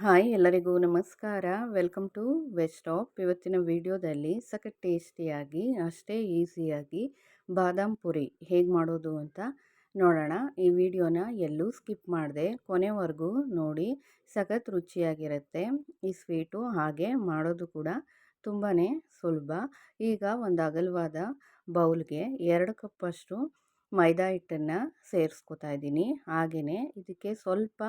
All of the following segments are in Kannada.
ಹಾಯ್ ಎಲ್ಲರಿಗೂ ನಮಸ್ಕಾರ. ವೆಲ್ಕಮ್ ಟು ವೆಜ್ ಟಾಪ್ ಇವತ್ತಿನ ವಿಡಿಯೋದಲ್ಲಿ ಸಖತ್ ಟೇಸ್ಟಿಯಾಗಿ, ಅಷ್ಟೇ ಈಸಿಯಾಗಿ ಬಾದಾಮ್ ಪುರಿ ಹೇಗೆ ಮಾಡೋದು ಅಂತ ನೋಡೋಣ. ಈ ವಿಡಿಯೋನ ಎಲ್ಲೂ ಸ್ಕಿಪ್ ಮಾಡಿದೆ, ಕೊನೆವರೆಗೂ ನೋಡಿ, ಸಖತ್ ರುಚಿಯಾಗಿರುತ್ತೆ. ಈ ಸ್ವೀಟು ಹಾಗೆ ಮಾಡೋದು ಕೂಡ ತುಂಬಾ ಸುಲಭ. ಈಗ ಒಂದು ಅಗಲವಾದ ಬೌಲ್ಗೆ ಎರಡು ಕಪ್ಪಷ್ಟು ಮೈದಾ ಹಿಟ್ಟನ್ನು ಸೇರಿಸ್ಕೊತಾ ಇದ್ದೀನಿ. ಹಾಗೆಯೇ ಇದಕ್ಕೆ ಸ್ವಲ್ಪ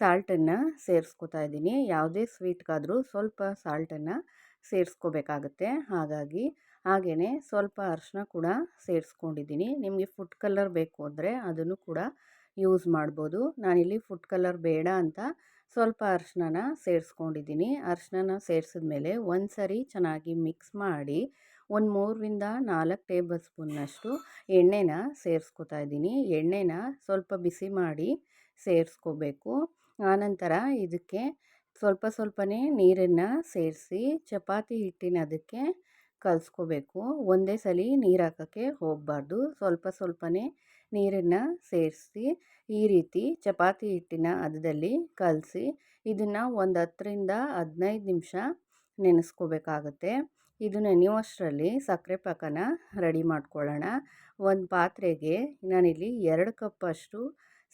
ಸಾಲ್ಟನ್ನು ಸೇರಿಸ್ಕೊತಾ ಇದ್ದೀನಿ. ಯಾವುದೇ ಸ್ವೀಟ್ಗಾದರೂ ಸ್ವಲ್ಪ ಸಾಲ್ಟನ್ನು ಸೇರಿಸ್ಕೋಬೇಕಾಗತ್ತೆ. ಹಾಗಾಗಿ ಹಾಗೆಯೇ ಸ್ವಲ್ಪ ಅರಿಶಿನ ಕೂಡ ಸೇರಿಸ್ಕೊಂಡಿದ್ದೀನಿ. ನಿಮಗೆ ಫುಡ್ ಕಲರ್ ಬೇಕು ಅಂದರೆ ಅದನ್ನು ಕೂಡ ಯೂಸ್ ಮಾಡ್ಬೋದು. ನಾನಿಲ್ಲಿ ಫುಡ್ ಕಲರ್ ಬೇಡ ಅಂತ ಸ್ವಲ್ಪ ಅರಿಶಿನ ಸೇರಿಸ್ಕೊಂಡಿದ್ದೀನಿ. ಅರಿಶಿನ ಸೇರಿಸಿದ್ಮೇಲೆ ಒಂದು ಸರಿ ಚೆನ್ನಾಗಿ ಮಿಕ್ಸ್ ಮಾಡಿ ಒಂದು ಮೂರರಿಂದ ನಾಲ್ಕು ಟೇಬಲ್ ಸ್ಪೂನ್ನಷ್ಟು ಎಣ್ಣೆನ ಸೇರಿಸ್ಕೊತಾ ಇದ್ದೀನಿ. ಎಣ್ಣೆನ ಸ್ವಲ್ಪ ಬಿಸಿ ಮಾಡಿ ಸೇರಿಸ್ಕೋಬೇಕು. ಆನಂತರ ಇದಕ್ಕೆ ಸ್ವಲ್ಪ ಸ್ವಲ್ಪನೇ ನೀರನ್ನು ಸೇರಿಸಿ ಚಪಾತಿ ಹಿಟ್ಟಿನ ಅದಕ್ಕೆ ಕಲಿಸ್ಕೋಬೇಕು. ಒಂದೇ ಸಲ ನೀರು ಹಾಕೋಕ್ಕೆ ಹೋಗಬಾರ್ದು. ಸ್ವಲ್ಪ ಸ್ವಲ್ಪನೇ ನೀರನ್ನು ಸೇರಿಸಿ ಈ ರೀತಿ ಚಪಾತಿ ಹಿಟ್ಟಿನ ಅದದಲ್ಲಿ ಕಲಸಿ ಇದನ್ನು ಒಂದು ಹತ್ತರಿಂದ ಹದಿನೈದು ನಿಮಿಷ ನೆನೆಸ್ಕೋಬೇಕಾಗತ್ತೆ. ಇದು ನೆನೆಯುವಷ್ಟರಲ್ಲಿ ಸಕ್ಕರೆ ಪಾಕನ ರೆಡಿ ಮಾಡ್ಕೊಳ್ಳೋಣ. ಒಂದು ಪಾತ್ರೆಗೆ ನಾನಿಲ್ಲಿ ಎರಡು ಕಪ್ಪಷ್ಟು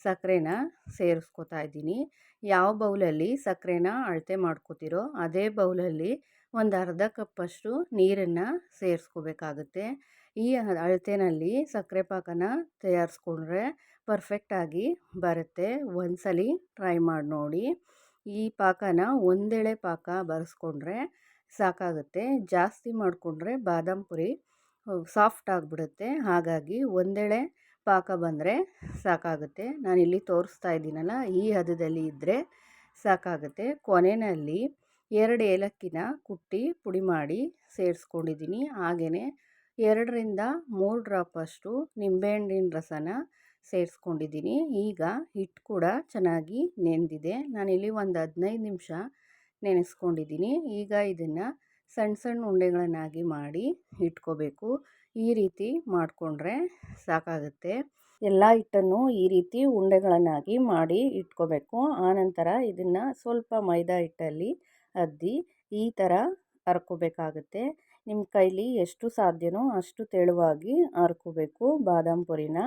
ಸಕ್ಕರೆನ ಸೇರಿಸ್ಕೊತಾ ಇದ್ದೀನಿ. ಯಾವ ಬೌಲಲ್ಲಿ ಸಕ್ಕರೆನ ಅಳತೆ ಮಾಡ್ಕೋತಿರೋ ಅದೇ ಬೌಲಲ್ಲಿ ಒಂದು ಅರ್ಧ ಕಪ್ಪಷ್ಟು ನೀರನ್ನು ಸೇರಿಸ್ಕೋಬೇಕಾಗುತ್ತೆ. ಈ ಅಳತೆನಲ್ಲಿ ಸಕ್ಕರೆ ಪಾಕನ ತಯಾರಿಸ್ಕೊಂಡ್ರೆ ಪರ್ಫೆಕ್ಟಾಗಿ ಬರುತ್ತೆ. ಒಂದ್ಸಲಿ ಟ್ರೈ ಮಾಡಿ ನೋಡಿ. ಈ ಪಾಕನ ಒಂದೆಳೆ ಪಾಕ ಬರೆಸ್ಕೊಂಡ್ರೆ ಸಾಕಾಗುತ್ತೆ. ಜಾಸ್ತಿ ಮಾಡಿಕೊಂಡ್ರೆ ಬಾದಾಮ್ ಪುರಿ ಸಾಫ್ಟ್ ಆಗಿಬಿಡುತ್ತೆ. ಹಾಗಾಗಿ ಒಂದೆಳೆ ಪಾಕ ಬಂದರೆ ಸಾಕಾಗುತ್ತೆ. ನಾನಿಲ್ಲಿ ತೋರಿಸ್ತಾ ಇದ್ದೀನಲ್ಲ, ಈ ಹದದಲ್ಲಿ ಇದ್ದರೆ ಸಾಕಾಗುತ್ತೆ. ಕೊನೆಯಲ್ಲಿ ಎರಡು ಏಲಕ್ಕಿನ ಕುಟ್ಟಿ ಪುಡಿ ಮಾಡಿ ಸೇರಿಸ್ಕೊಂಡಿದ್ದೀನಿ. ಹಾಗೆಯೇ ಎರಡರಿಂದ ಮೂರು ಡ್ರಾಪಷ್ಟು ನಿಂಬೆಹಣ್ಣಿನ ರಸನ ಸೇರಿಸ್ಕೊಂಡಿದ್ದೀನಿ. ಈಗ ಹಿಟ್ಟು ಕೂಡ ಚೆನ್ನಾಗಿ ನೆಂದಿದೆ. ನಾನಿಲ್ಲಿ ಒಂದು ಹದಿನೈದು ನಿಮಿಷ ನೆನೆಸ್ಕೊಂಡಿದ್ದೀನಿ. ಈಗ ಇದನ್ನು ಸಣ್ಣ ಸಣ್ಣ ಉಂಡೆಗಳನ್ನಾಗಿ ಮಾಡಿ ಇಟ್ಕೋಬೇಕು. ಈ ರೀತಿ ಮಾಡಿಕೊಂಡ್ರೆ ಸಾಕಾಗುತ್ತೆ. ಎಲ್ಲ ಹಿಟ್ಟನ್ನು ಈ ರೀತಿ ಉಂಡೆಗಳನ್ನಾಗಿ ಮಾಡಿ ಇಟ್ಕೋಬೇಕು. ಆನಂತರ ಇದನ್ನು ಸ್ವಲ್ಪ ಮೈದಾ ಹಿಟ್ಟಲ್ಲಿ ಅದ್ದಿ ಈ ಥರ ಹರ್ಕೋಬೇಕಾಗುತ್ತೆ ನಿಮ್ಮ ಕೈಲಿ ಎಷ್ಟು ಸಾಧ್ಯನೋ ಅಷ್ಟು ತೆಳುವಾಗಿ ಹರ್ಕೋಬೇಕು ಬಾದಾಮ್ ಪುರಿನ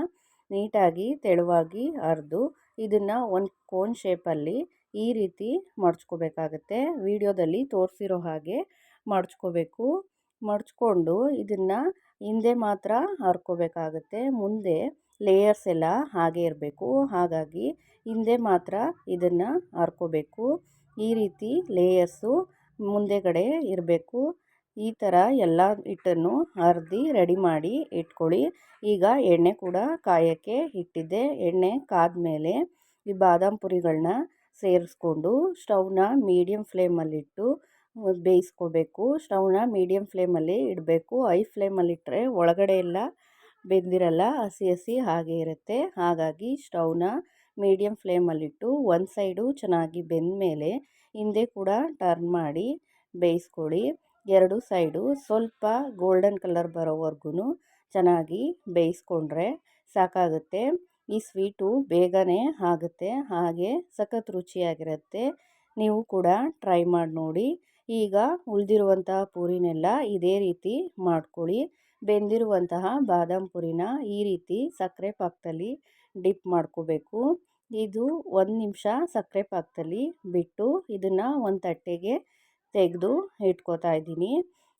ನೀಟಾಗಿ ತೆಳುವಾಗಿ ಅರ್ದು ಇದನ್ನು ಒಂದು ಕೋನ್ ಶೇಪಲ್ಲಿ ಈ ರೀತಿ ಮಡ್ಚ್ಕೋಬೇಕಾಗತ್ತೆ. ವಿಡಿಯೋದಲ್ಲಿ ತೋರಿಸಿರೋ ಹಾಗೆ ಮಡ್ಚ್ಕೋಬೇಕು. ಮಡ್ಚ್ಕೊಂಡು ಇದನ್ನು ಹಿಂದೆ ಮಾತ್ರ ಹರ್ಕೋಬೇಕಾಗುತ್ತೆ. ಮುಂದೆ ಲೇಯರ್ಸ್ ಎಲ್ಲ ಹಾಗೆ ಇರಬೇಕು. ಹಾಗಾಗಿ ಹಿಂದೆ ಮಾತ್ರ ಇದನ್ನು ಹರ್ಕೋಬೇಕು. ಈ ರೀತಿ ಲೇಯರ್ಸು ಮುಂದೆಗಡೆ ಇರಬೇಕು. ಈ ಥರ ಎಲ್ಲ ಹಿಟ್ಟನ್ನು ಹರಿದು ರೆಡಿ ಮಾಡಿ ಇಟ್ಕೊಳ್ಳಿ. ಈಗ ಎಣ್ಣೆ ಕೂಡ ಕಾಯೋಕ್ಕೆ ಇಟ್ಟಿದ್ದೆ. ಎಣ್ಣೆ ಕಾದ ಮೇಲೆ ಈ ಬಾದಾಮ್ ಪುರಿಗಳನ್ನ ಸೇರಿಸ್ಕೊಂಡು ಸ್ಟವ್ನ ಮೀಡಿಯಮ್ ಫ್ಲೇಮಲ್ಲಿಟ್ಟು ಬೇಯಿಸ್ಕೋಬೇಕು, ಸ್ಟೌವ್ನ ಮೀಡಿಯಮ್ ಫ್ಲೇಮಲ್ಲಿ ಇಡಬೇಕು. ಐ ಫ್ಲೇಮಲ್ಲಿಟ್ಟರೆ ಒಳಗಡೆ ಎಲ್ಲ ಬೆಂದಿರಲ್ಲ, ಹಸಿ ಹಸಿ ಹಾಗೆ ಇರುತ್ತೆ. ಹಾಗಾಗಿ ಸ್ಟೌವ್ನ ಮೀಡಿಯಮ್ ಫ್ಲೇಮಲ್ಲಿಟ್ಟು ಒಂದು ಸೈಡು ಚೆನ್ನಾಗಿ ಬೆಂದ ಮೇಲೆ ಹಿಂದೆ ಕೂಡ ಟರ್ನ್ ಮಾಡಿ ಬೇಯಿಸ್ಕೊಳ್ಳಿ. ಎರಡು ಸೈಡು ಸ್ವಲ್ಪ ಗೋಲ್ಡನ್ ಕಲರ್ ಬರೋವರೆಗೂ ಚೆನ್ನಾಗಿ ಬೇಯಿಸ್ಕೊಂಡ್ರೆ ಸಾಕಾಗುತ್ತೆ. ಈ ಸ್ವೀಟು ಬೇಗನೆ ಆಗುತ್ತೆ, ಹಾಗೆ ಸಖತ್ ರುಚಿಯಾಗಿರುತ್ತೆ. ನೀವು ಕೂಡ ಟ್ರೈ ಮಾಡಿ ನೋಡಿ. ಈಗ ಉಳಿದಿರುವಂತಹ ಪೂರಿನೆಲ್ಲ ಇದೇ ರೀತಿ ಮಾಡ್ಕೊಳ್ಳಿ. ಬೆಂದಿರುವಂತಹ ಬಾದಾಮ್ ಪುರಿನ ಈ ರೀತಿ ಸಕ್ಕರೆ ಪಾಕದಲ್ಲಿ ಡಿಪ್ ಮಾಡ್ಕೋಬೇಕು. ಇದು ಒಂದು ನಿಮಿಷ ಸಕ್ಕರೆ ಪಾಕದಲ್ಲಿ ಬಿಟ್ಟು ಇದನ್ನು ಒಂದು ತಟ್ಟೆಗೆ ತೆಗೆದು ಇಟ್ಕೋತಾ ಇದ್ದೀನಿ.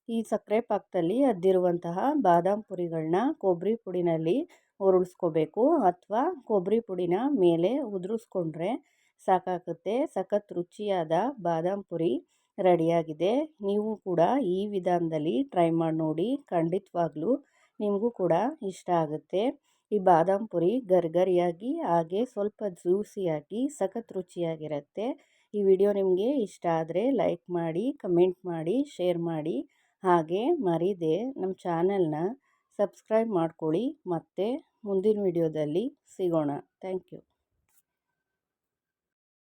ಈ ಸಕ್ಕರೆ ಪಾಕದಲ್ಲಿ ಅದ್ದಿರುವಂತಹ ಬಾದಾಮ್ ಪುರಿಗಳನ್ನ ಕೊಬ್ಬರಿ ಪುಡಿನಲ್ಲಿ ಉರುಳಿಸ್ಕೋಬೇಕು ಅಥವಾ ಕೊಬ್ಬರಿ ಪುಡಿನ ಮೇಲೆ ಉದುರಿಸ್ಕೊಂಡ್ರೆ ಸಾಕಾಗುತ್ತೆ. ಸಖತ್ ರುಚಿಯಾದ ಬಾದಾಮ್ ಪುರಿ ರೆಡಿಯಾಗಿದೆ. ನೀವು ಕೂಡ ಈ ವಿಧಾನದಲ್ಲಿ ಟ್ರೈ ಮಾಡಿ ನೋಡಿ, ಖಂಡಿತವಾಗ್ಲೂ ನಿಮಗೂ ಕೂಡ ಇಷ್ಟ ಆಗುತ್ತೆ. ಈ ಬಾದಾಮ್ ಪುರಿ ಗರ್ಗರಿಯಾಗಿ, ಹಾಗೆ ಸ್ವಲ್ಪ ಜ್ಯೂಸಿಯಾಗಿ, ಸಖತ್ ರುಚಿಯಾಗಿರುತ್ತೆ. ಈ ವಿಡಿಯೋ ನಿಮಗೆ ಇಷ್ಟ ಆದರೆ ಲೈಕ್ ಮಾಡಿ, ಕಮೆಂಟ್ ಮಾಡಿ, ಶೇರ್ ಮಾಡಿ. ಹಾಗೆ ಮರೀದೆ ನಮ್ಮ ಚಾನೆಲ್ನ ಸಬ್ಸ್ಕ್ರೈಬ್ ಮಾಡ್ಕೊಳ್ಳಿ. ಮತ್ತು ಮುಂದಿನ ವಿಡಿಯೋದಲ್ಲಿ ಸಿಗೋಣ. Thank you.